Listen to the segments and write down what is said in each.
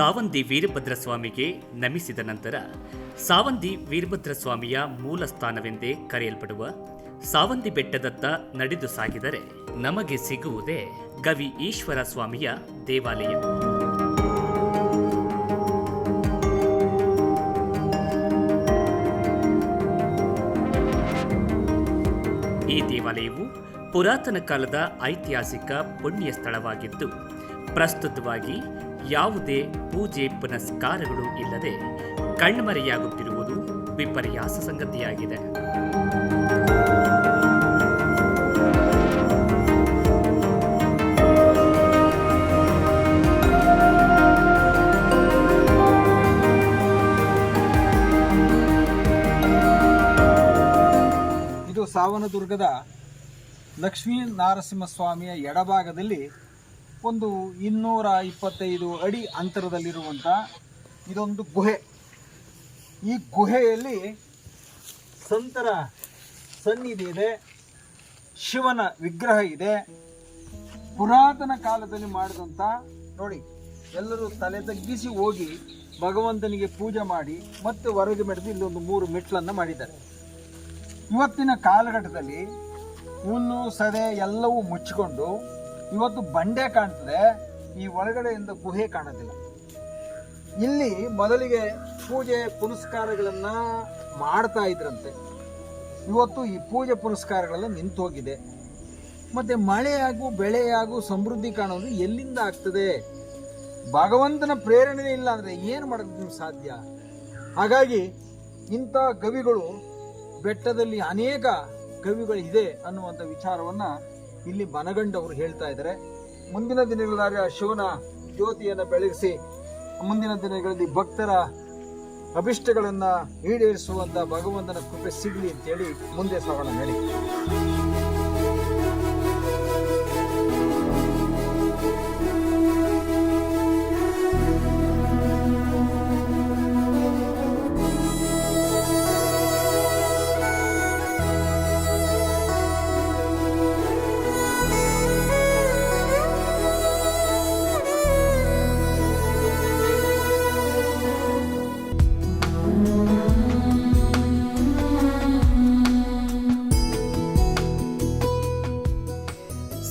ಸಾವಂದಿ ವೀರಭದ್ರ ಸ್ವಾಮಿಗೆ ನಮಿಸಿದ ನಂತರ ಸಾವಂದಿ ವೀರಭದ್ರ ಸ್ವಾಮಿಯ ಮೂಲ ಸ್ಥಾನವೆಂದೇ ಕರೆಯಲ್ಪಡುವ ಸಾವಂದಿ ಬೆಟ್ಟದತ್ತ ನಡೆದು ಸಾಗಿದರೆ ನಮಗೆ ಸಿಗುವುದೇ ಗವಿ ಈಶ್ವರ ಸ್ವಾಮಿಯ ದೇವಾಲಯ. ಈ ದೇವಾಲಯವು ಪುರಾತನ ಕಾಲದ ಐತಿಹಾಸಿಕ ಪುಣ್ಯ ಸ್ಥಳವಾಗಿದ್ದು ಪ್ರಸ್ತುತವಾಗಿ ಯಾವುದೇ ಪೂಜೆ ಪುನಸ್ಕಾರಗಳು ಇಲ್ಲದೆ ಕಣ್ಮರೆಯಾಗುತ್ತಿರುವುದು ವಿಪರ್ಯಾಸ ಸಂಗತಿಯಾಗಿದೆ. ಇದು ಸಾವನದುರ್ಗದ ಲಕ್ಷ್ಮೀ ನಾರಸಿಂಹಸ್ವಾಮಿಯ ಎಡಭಾಗದಲ್ಲಿ ಒಂದು ಇನ್ನೂರ ಇಪ್ಪತ್ತೈದು ಅಡಿ ಅಂತರದಲ್ಲಿರುವಂಥ ಇದೊಂದು ಗುಹೆ. ಈ ಗುಹೆಯಲ್ಲಿ ಸಂತರ ಸನ್ನಿಧಿ ಇದೆ, ಶಿವನ ವಿಗ್ರಹ ಇದೆ. ಪುರಾತನ ಕಾಲದಲ್ಲಿ ಮಾಡಿದಂಥ ನೋಡಿ, ಎಲ್ಲರೂ ತಲೆ ತಗ್ಗಿಸಿ ಹೋಗಿ ಭಗವಂತನಿಗೆ ಪೂಜೆ ಮಾಡಿ ಮತ್ತೆ ಹೊರಗೆ ಮೆಡೆದು ಇಲ್ಲೊಂದು ಮೂರು ಮೆಟ್ಲನ್ನು ಮಾಡಿದ್ದಾರೆ. ಇವತ್ತಿನ ಕಾಲಘಟ್ಟದಲ್ಲಿ ಹುಲ್ಲು ಸದೆ ಎಲ್ಲವೂ ಮುಚ್ಚಿಕೊಂಡು ಇವತ್ತು ಬಂಡೆ ಕಾಣ್ತದೆ, ಈ ಒಳಗಡೆಯಿಂದ ಗುಹೆ ಕಾಣೋದಿಲ್ಲ. ಇಲ್ಲಿ ಮೊದಲಿಗೆ ಪೂಜೆ ಪುನಸ್ಕಾರಗಳನ್ನ ಮಾಡ್ತಾ ಇದ್ರಂತೆ. ಇವತ್ತು ಈ ಪೂಜೆ ಪುನಸ್ಕಾರಗಳೆಲ್ಲ ನಿಂತು ಹೋಗಿದೆ ಮತ್ತೆ ಮಳೆಯಾಗು ಬೆಳೆಯಾಗೂ ಸಮೃದ್ಧಿ ಕಾಣೋದು ಎಲ್ಲಿಂದ ಆಗ್ತದೆ? ಭಗವಂತನ ಪ್ರೇರಣೆ ಇಲ್ಲ ಅಂದ್ರೆ ಏನು ಮಾಡೋದು ಸಾಧ್ಯ? ಹಾಗಾಗಿ ಇಂಥ ಕವಿಗಳು ಬೆಟ್ಟದಲ್ಲಿ ಅನೇಕ ಕವಿಗಳು ಇದೆ ಅನ್ನುವಂಥ ವಿಚಾರವನ್ನ ಇಲ್ಲಿ ಮನಗಂಡವರು ಹೇಳ್ತಾ ಇದ್ದಾರೆ. ಮುಂದಿನ ದಿನಗಳಲ್ಲಿ ಆ ಶಿವನ ಜ್ಯೋತಿಯನ್ನು ಬೆಳಗಿಸಿ, ಮುಂದಿನ ದಿನಗಳಲ್ಲಿ ಭಕ್ತರ ಅಭಿಷ್ಟಗಳನ್ನು ಈಡೇರಿಸುವಂತ ಭಗವಂತನ ಕೃಪೆ ಸಿಗಲಿ ಅಂತೇಳಿ ಮುಂದೆ ಸಾಗೋಣ ಹೇಳಿ.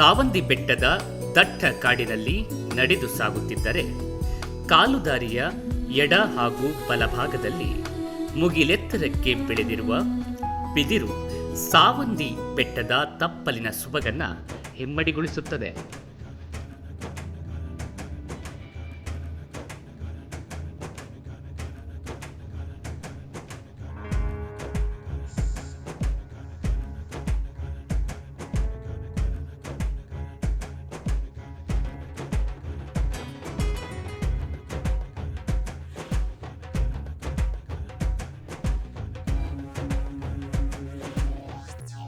ಸಾವಂದಿ ಬೆಟ್ಟದ ದಟ್ಟ ಕಾಡಿನಲ್ಲಿ ನಡೆದು ಸಾಗುತ್ತಿದ್ದರೆ ಕಾಲುದಾರಿಯ ಎಡ ಹಾಗೂ ಬಲಭಾಗದಲ್ಲಿ ಮುಗಿಲೆತ್ತರಕ್ಕೆ ಬೆಳೆದಿರುವ ಬಿದಿರು ಸಾವಂದಿ ಬೆಟ್ಟದ ತಪ್ಪಲಿನ ಸೊಬಗನ್ನ ಹಿಮ್ಮಡಿಗೊಳಿಸುತ್ತದೆ.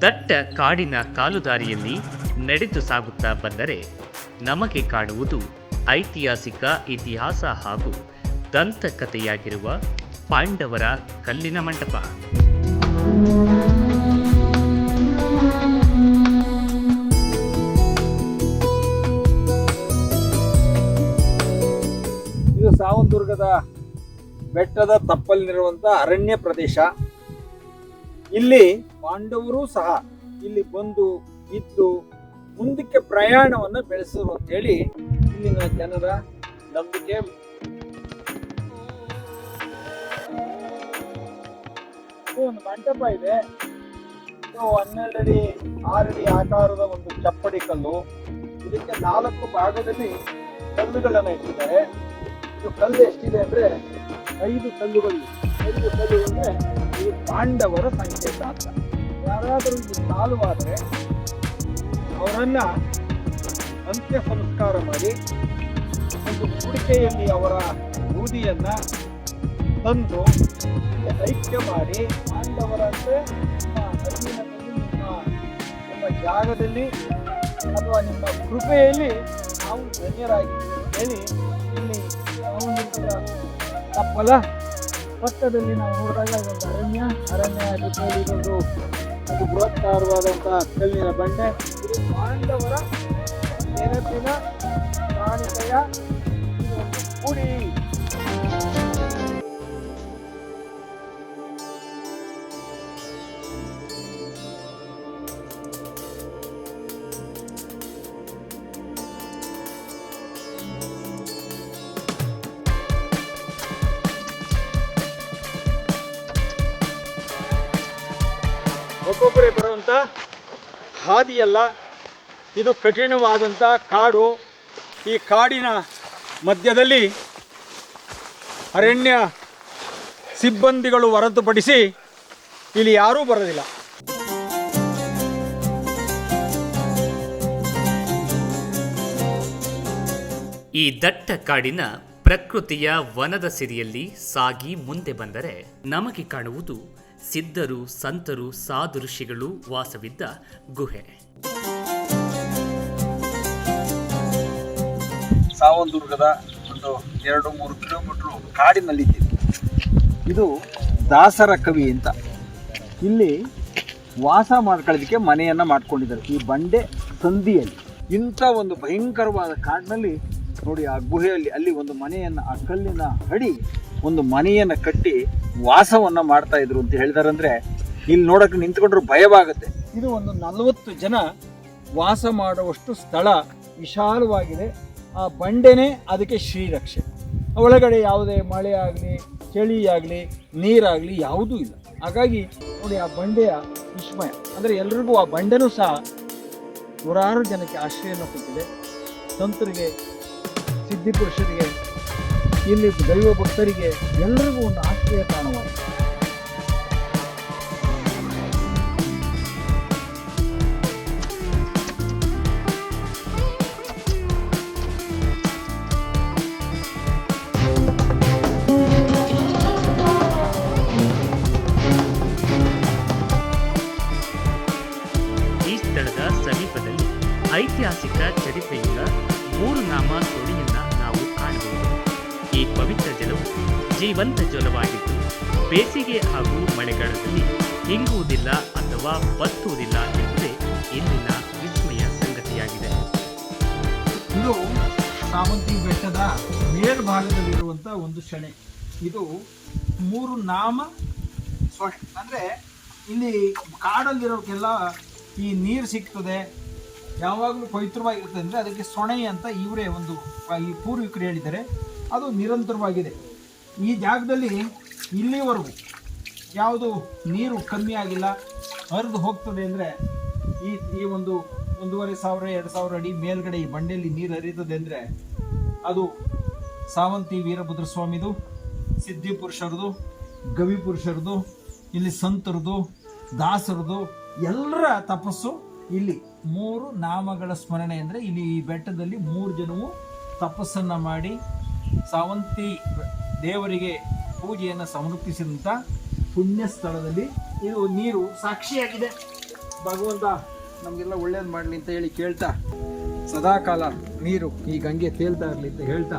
ದಟ್ಟ ಕಾಡಿನ ಕಾಲುದಾರಿಯಲ್ಲಿ ನಡೆದು ಸಾಗುತ್ತಾ ಬಂದರೆ ನಮಗೆ ಕಾಣುವುದು ಐತಿಹಾಸಿಕ ಇತಿಹಾಸ ಹಾಗೂ ದಂತಕಥೆಯಾಗಿರುವ ಪಾಂಡವರ ಕಲ್ಲಿನ ಮಂಟಪ. ಇದು ಸಾವಂದುರ್ಗದ ಬೆಟ್ಟದ ತಪ್ಪಲ್ಲಿರುವಂಥ ಅರಣ್ಯ ಪ್ರದೇಶ. ಇಲ್ಲಿ ಪಾಂಡವರು ಸಹ ಇಲ್ಲಿ ಬಂದು ಇದ್ದು ಮುಂದಕ್ಕೆ ಪ್ರಯಾಣವನ್ನು ಬೆಳೆಸರು ಅಂತ ಹೇಳಿ ಇಲ್ಲಿನ ಜನರ ನಂಬಿಕೆ. ಒಂದು ಮಂಟಪ ಇದೆ ಹನ್ನೆರಡಡಿ, ಆರಡಿ ಆಕಾರದ ಒಂದು ಚಪ್ಪಡಿ ಕಲ್ಲು. ಇದಕ್ಕೆ ನಾಲ್ಕು ಭಾಗದಲ್ಲಿ ಕಲ್ಲುಗಳನ್ನ ಇಟ್ಟಿದ್ದಾರೆ. ಇದು ಕಲ್ಲು ಎಷ್ಟಿದೆ ಅಂದ್ರೆ ಐದು ಕಲ್ಲುಗಳು. ಐದು ಕಲ್ಲು ಅಂದ್ರೆ ಪಾಂಡವರ ಸಂಕೇತ ಅಂತ ಯಾರಾದರೂ ಇದು ಸಾಲುವಾದರೆ ಅವರನ್ನ ಅಂತ್ಯ ಸಂಸ್ಕಾರ ಮಾಡಿ ಒಂದು ಕುಡಿಕೆಯಲ್ಲಿ ಅವರ ಬೂದಿಯನ್ನ ತಂದು ಐಕ್ಯ ಮಾಡಿ ಪಾಂಡವರಂತೆ ನಿಮ್ಮ ಜಾಗದಲ್ಲಿ ಅಥವಾ ನಿಮ್ಮ ಕೃಪೆಯಲ್ಲಿ ನಾವು ಧನ್ಯರಾಗಿ ಹೇಳಿ ಇಲ್ಲಿ ಸಾವನ್ನೂರದ ತಪ್ಪಲ ಪಕ್ಕದಲ್ಲಿ ನಾವು ನೋಡಿದಾಗ ಒಂದು ಅರಣ್ಯ ಅರಣ್ಯ ಜೊತೆಯಲ್ಲಿ ಒಂದು ಬೃಹತ್ತಾರವಾದಂಥ ಕಲ್ಲಿನ ಬಂಡೆ. ಇದು ಪಾಂಡವರ ನೆನಪಿನ ಕಾಣಿಕೆಯ ಗುಡಿ. ಒಬ್ಬೊಬ್ಬರೇ ಹಾದಿಯಲ್ಲ. ಇದು ಕಠಿಣವಾದಂಥ ಕಾಡು. ಈ ಕಾಡಿನ ಮಧ್ಯದಲ್ಲಿ ಅರಣ್ಯ ಸಿಬ್ಬಂದಿಗಳು ಹೊರತುಪಡಿಸಿ ಇಲ್ಲಿ ಯಾರೂ ಬರೋದಿಲ್ಲ. ಈ ದಟ್ಟ ಕಾಡಿನ ಪ್ರಕೃತಿಯ ವನದ ಸಿರಿಯಲ್ಲಿ ಸಾಗಿ ಮುಂದೆ ಬಂದರೆ ನಮಗೆ ಕಾಣುವುದು ಸಿದ್ಧರು, ಸಂತರು ಸಾಧು ಋಷಿಗಳು ವಾಸವಿದ್ದ ಗುಹೆ. ಸಾವಂದುರ್ಗದ ಒಂದು ಎರಡು ಮೂರು ಕಿಲೋಮೀಟ್ರು ಕಾಡಿನಲ್ಲಿದ್ದೀವಿ. ಇದು ದಾಸರ ಕವಿ ಅಂತ. ಇಲ್ಲಿ ವಾಸ ಮಾಡ್ಕೊಳ್ಳೋದಕ್ಕೆ ಮನೆಯನ್ನು ಮಾಡ್ಕೊಂಡಿದ್ದಾರೆ. ಈ ಬಂಡೆ ಸಂದಿಯಲ್ಲಿ. ಇಂಥ ಒಂದು ಭಯಂಕರವಾದ ಕಾಡಿನಲ್ಲಿ ನೋಡಿ ಆ ಗುಹೆಯಲ್ಲಿ ಅಲ್ಲಿ ಒಂದು ಮನೆಯನ್ನು, ಆ ಕಲ್ಲಿನ ಹಡಿ ಒಂದು ಮನೆಯನ್ನು ಕಟ್ಟಿ ವಾಸವನ್ನು ಮಾಡ್ತಾ ಇದ್ರು ಅಂತ ಹೇಳಿದಾರಂದ್ರೆ ಇಲ್ಲಿ ನೋಡಕ್ಕೆ ನಿಂತ್ಕೊಂಡ್ರು ಭಯವಾಗುತ್ತೆ. ಇದು ಒಂದು ನಲವತ್ತು ಜನ ವಾಸ ಮಾಡುವಷ್ಟು ಸ್ಥಳ ವಿಶಾಲವಾಗಿದೆ. ಆ ಬಂಡೆನೇ ಅದಕ್ಕೆ ಶ್ರೀರಕ್ಷೆ. ಒಳಗಡೆ ಯಾವುದೇ ಮಳೆ ಆಗಲಿ, ಚಳಿ ಆಗಲಿ, ನೀರಾಗಲಿ ಯಾವುದೂ ಇಲ್ಲ. ಹಾಗಾಗಿ ನೋಡಿ ಆ ಬಂಡೆಯ ವಿಸ್ಮಯ. ಅಂದರೆ ಎಲ್ರಿಗೂ ಆ ಬಂಡೆನೂ ಸಹ ನೂರಾರು ಜನಕ್ಕೆ ಆಶ್ರಯನ ಕೊಟ್ಟಿದೆ. ಸಂತರಿಗೆ ಸಿದ್ಧಿಪುರುಷರಿಗೆ ಇಲ್ಲಿ ದೈವ ಭಕ್ತರಿಗೆ ಎಲ್ಲರಿಗೂ ಒಂದು ಆಶ್ರಯ ತಾಣವಾಗಿದೆ. ಈ ಸ್ಥಳದ ಸಮೀಪದಲ್ಲಿ ಐತಿಹಾಸಿಕ ಚರಿತ್ರೆಯುಳ್ಳ ಮೂರು ನಾಮ ಕಾಣಬಹುದು ಈ ಪವಿತ್ರ ಜಲವು ಜೀವಂತ ಜಲವಾಗಿದ್ದು ಬೇಸಿಗೆ ಹಾಗೂ ಮಳೆಗಾಲದಲ್ಲಿ ಹಿಂಗುವುದಿಲ್ಲ ಅಥವಾ ಬತ್ತುವುದಿಲ್ಲ ಎಂಬುದೇ ಇಲ್ಲಿನ ವಿಸ್ಮಯ ಸಂಗತಿಯಾಗಿದೆ. ಇದು ಸಾವಂತಿ ಬೆಟ್ಟದ ಮೇಲ್ಭಾಗದಲ್ಲಿರುವಂತಹ ಒಂದು ಶೆಣೆ. ಇದು ಮೂರು ನಾಮ ಅಂದರೆ ಇಲ್ಲಿ ಕಾಡಲ್ಲಿರೋಕ್ಕೆಲ್ಲ ಈ ನೀರು ಸಿಗ್ತದೆ. ಯಾವಾಗಲೂ ಪವಿತ್ರವಾಗಿರ್ತದೆ ಅಂದರೆ ಅದಕ್ಕೆ ಸೊಣೆ ಅಂತ ಇವರೇ ಒಂದು ಈ ಪೂರ್ವಿಕರು ಹೇಳಿದ್ದಾರೆ. ಅದು ನಿರಂತರವಾಗಿದೆ. ಈ ಜಾಗದಲ್ಲಿ ಇಲ್ಲಿವರೆಗೂ ಯಾವುದು ನೀರು ಕಮ್ಮಿ ಆಗಿಲ್ಲ. ಹರಿದು ಹೋಗ್ತದೆ ಅಂದರೆ ಈ ಈ ಒಂದು ಒಂದೂವರೆ ಸಾವಿರ, ಎರಡು ಸಾವಿರ ಅಡಿ ಮೇಲ್ಗಡೆ ಈ ಬಂಡೆಯಲ್ಲಿ ನೀರು ಹರಿತದೆ ಅಂದರೆ ಅದು ಸಾವಂತಿ ವೀರಭದ್ರ ಸ್ವಾಮಿದು, ಸಿದ್ಧಿ ಪುರುಷರದು, ಗವಿ ಪುರುಷರದು, ಇಲ್ಲಿ ಸಂತರದು, ದಾಸರದು, ಎಲ್ಲರ ತಪಸ್ಸು ಇಲ್ಲಿ. ಮೂರು ನಾಮಗಳ ಸ್ಮರಣೆ ಅಂದರೆ ಇಲ್ಲಿ ಈ ಬೆಟ್ಟದಲ್ಲಿ ಮೂರು ಜನವು ತಪಸ್ಸನ್ನು ಮಾಡಿ ಸಾವಂತಿ ದೇವರಿಗೆ ಪೂಜೆಯನ್ನು ಸಮರ್ಪಿಸಿದಂಥ ಪುಣ್ಯ ಸ್ಥಳದಲ್ಲಿ ಇದು ನೀರು ಸಾಕ್ಷಿಯಾಗಿದೆ. ಭಗವಂತ ನಮಗೆಲ್ಲ ಒಳ್ಳೇದು ಮಾಡಲಿ ಅಂತ ಹೇಳಿ ಕೇಳ್ತಾ, ಸದಾಕಾಲ ನೀರು ಈ ಗಂಗೆ ತೇಲ್ತಾ ಇರಲಿ ಅಂತ ಹೇಳ್ತಾ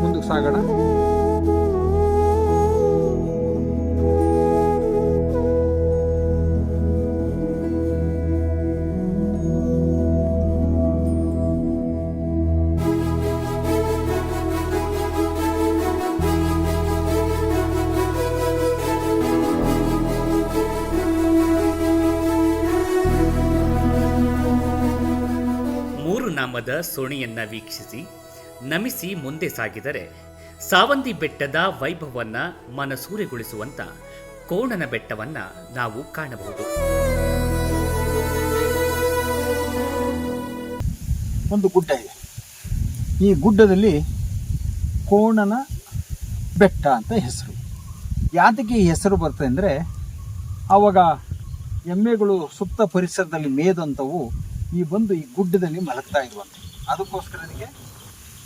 ಮುಂದಕ್ಕೆ ಸಾಗೋಣ. ಮೂರು ನಾಮದ ಸೋಣಿಯನ್ನ ವೀಕ್ಷಿಸಿ, ನಮಿಸಿ ಮುಂದೆ ಸಾಗಿದರೆ ಸಾವಂದಿ ಬೆಟ್ಟದ ವೈಭವವನ್ನ ಮನಸೂರೆಗೊಳಿಸುವಂತ ಕೋಣನ ಬೆಟ್ಟವನ್ನ ನಾವು ಕಾಣಬಹುದು. ಒಂದು ಗುಡ್ಡ ಇದೆ. ಈ ಗುಡ್ಡದಲ್ಲಿ ಕೋಣನ ಬೆಟ್ಟ ಅಂತ ಹೆಸರು. ಯಾತಕ್ಕೆ ಈ ಹೆಸರು ಬರ್ತದೆ ಅಂದರೆ ಆವಾಗ ಎಮ್ಮೆಗಳು ಸುತ್ತ ಪರಿಸರದಲ್ಲಿ ಮೇದಂಥವು ಈ ಬಂದು ಈ ಗುಡ್ಡದಲ್ಲಿ ಮಲಗ್ತಾ ಇರುವಂಥ ಅದಕ್ಕೋಸ್ಕರ ಅದಕ್ಕೆ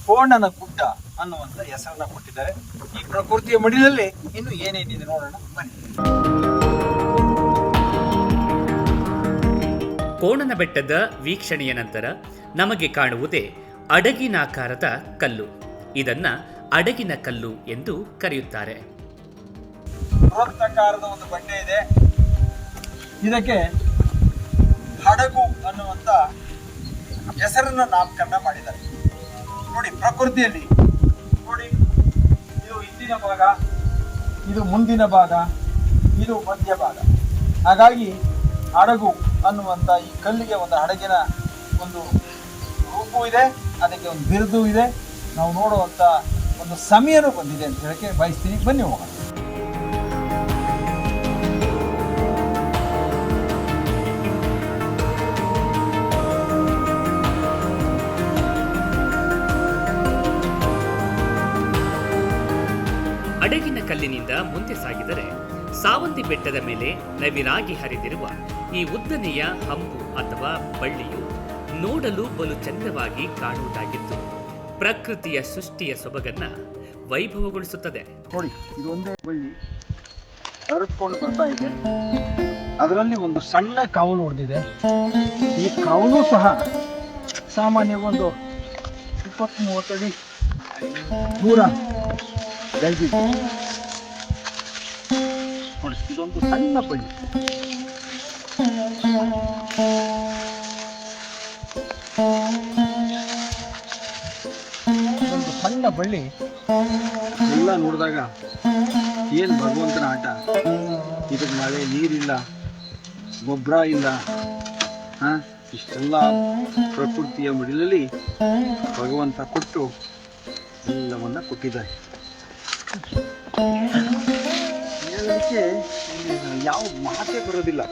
ಕೋಣನ ಗುಡ್ಡ ಅನ್ನುವಂಥ ಹೆಸರನ್ನ ಕೊಟ್ಟಿದ್ದಾರೆ. ಈ ಪ್ರಕೃತಿಯ ಮಡಿಲಲ್ಲಿ ಇನ್ನು ಏನೇನಿದೆ ನೋಡೋಣ ಬನ್ನಿ. ಕೋಣನ ಬೆಟ್ಟದ ವೀಕ್ಷಣೆಯ ನಂತರ ನಮಗೆ ಕಾಣುವುದೇ ಅಡಗಿನಾಕಾರದ ಕಲ್ಲು. ಇದನ್ನ ಅಡಗಿನ ಕಲ್ಲು ಎಂದು ಕರೆಯುತ್ತಾರೆ. ಒಂದು ಬಂಡೆ ಇದೆ. ಇದಕ್ಕೆ ಹಡಗು ಅನ್ನುವಂಥ ಹೆಸರನ್ನು ನಾಮಕರಣ ಮಾಡಿದ್ದಾರೆ. ನೋಡಿ, ಪ್ರಕೃತಿಯಲ್ಲಿ ನೋಡಿ, ಇದು ಹಿಂದಿನ ಭಾಗ, ಇದು ಮುಂದಿನ ಭಾಗ, ಇದು ಮಧ್ಯ ಭಾಗ. ಹಾಗಾಗಿ ಹಡಗು ಅನ್ನುವಂಥ ಈ ಕಲ್ಲಿಗೆ ಒಂದು ಹಡಗಿನ ಒಂದು ರೂಪು ಇದೆ, ಅದಕ್ಕೆ ಒಂದು ಬಿರುದು ಇದೆ. ನಾವು ನೋಡುವಂಥ ಒಂದು ಸಮಯನೂ ಬಂದಿದೆ ಅಂತ ಹೇಳಕ್ಕೆ ಬಯಸ್ತೀನಿ. ಬನ್ನಿ ಹೋಗೋಣ. ಸಾವಂತಿ ಬೆಟ್ಟದ ಮೇಲೆ ನವಿರಾಗಿ ಹರಿದಿರುವ ಈ ಉದ್ದನೆಯ ಹಂಪು ಅಥವಾ ಬಳ್ಳಿಯು ನೋಡಲು ಬಲು ಚಂದವಾಗಿ ಕಾಣುವುದಾಗಿತ್ತು. ಪ್ರಕೃತಿಯ ಸೃಷ್ಟಿಯ ಸೊಬಗನ್ನ ವೈಭವಗೊಳಿಸುತ್ತದೆ. ನೋಡಿ ಇದು ಒಂದೇ ಬಳ್ಳಿ. ಹರಡ್ಕೊಂಡು ಬರ್ತಾ ಇದೆ. ಅದರಲ್ಲಿ ಒಂದು ಸಣ್ಣ ಕಾವಲು ಹೊಡೆದಿದೆ. ಈ ಕಾವಲು ಸಹ ಸಾಮಾನ್ಯ ಒಂದು ಇಪ್ಪತ್ತು ಮೂವತ್ತು ಅಡಿ ದೂರ. ನೋಡಿ ಇದೊಂದು ಸಣ್ಣ ಬಳ್ಳಿ ಇದೊಂದು ಸಣ್ಣ ಬಳ್ಳಿ ಎಲ್ಲ ನೋಡಿದಾಗ ಏನು ಭಗವಂತನ ಆಟ ಇದಕ್ಕೆ ಮಳೆ ನೀರಿಲ್ಲ ಗೊಬ್ಬರ ಇಲ್ಲ ಹಾಂ ಇಷ್ಟೆಲ್ಲ ಪ್ರಕೃತಿಯ ಮಡಿಲಲ್ಲಿ ಭಗವಂತ ಕೊಟ್ಟು ಎಲ್ಲವನ್ನ ಕೊಟ್ಟಿದ್ದಾರೆ ಹೇಳಲಿಕ್ಕೆ ಯಾವ ಮಾತೇ ಬರೋದಿಲ್ಲ.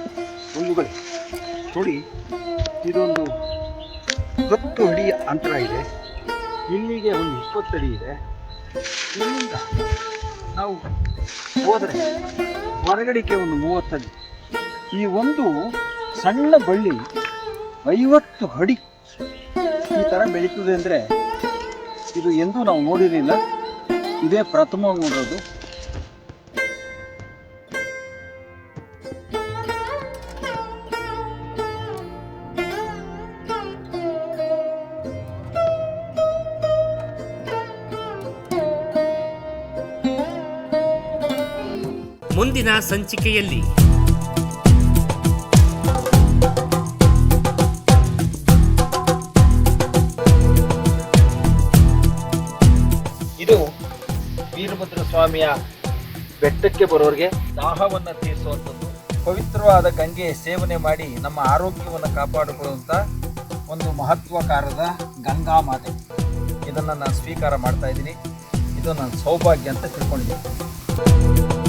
ಒಂದುಗಳೇ ನೋಡಿ, ಇದೊಂದು ಹತ್ತು ಅಡಿ ಅಂತರ ಇದೆ. ಇಲ್ಲಿಗೆ ಒಂದು ಇಪ್ಪತ್ತು ಅಡಿ ಇದೆ. ಇಲ್ಲಿಂದ ನಾವು ಹೋದರೆ ಹೊರಗಡೆಗೆ ಒಂದು ಮೂವತ್ತಡಿ ಈ ಒಂದು ಸಣ್ಣ ಬಳ್ಳಿ ಐವತ್ತು ಅಡಿ ಈ ಥರ ಬೆಳೀತದೆ ಅಂದರೆ ಇದು ಎಂದೂ ನಾವು ನೋಡಿರಲಿಲ್ಲ. ಇದೇ ಪ್ರಥಮ ನೋಡೋದು. ಮುಂದಿನ ಸಂಚಿಕೆಯಲ್ಲಿ ಸ್ವಾಮಿಯ ಬೆಟ್ಟಕ್ಕೆ ಬರೋರಿಗೆ ದಾಹವನ್ನು ತೀರಿಸುವಂಥದ್ದು, ಪವಿತ್ರವಾದ ಗಂಗೆ ಸೇವನೆ ಮಾಡಿ ನಮ್ಮ ಆರೋಗ್ಯವನ್ನು ಕಾಪಾಡಿಕೊಳ್ಳುವಂಥ ಒಂದು ಮಹತ್ವಕಾರದ ಗಂಗಾ ಮಾತೆ. ಇದನ್ನು ನಾನು ಸ್ವೀಕಾರ ಮಾಡ್ತಾ ಇದ್ದೀನಿ. ಇದು ನನ್ನ ಸೌಭಾಗ್ಯ ಅಂತ ತಿಳ್ಕೊಂಡಿದ್ದೀನಿ.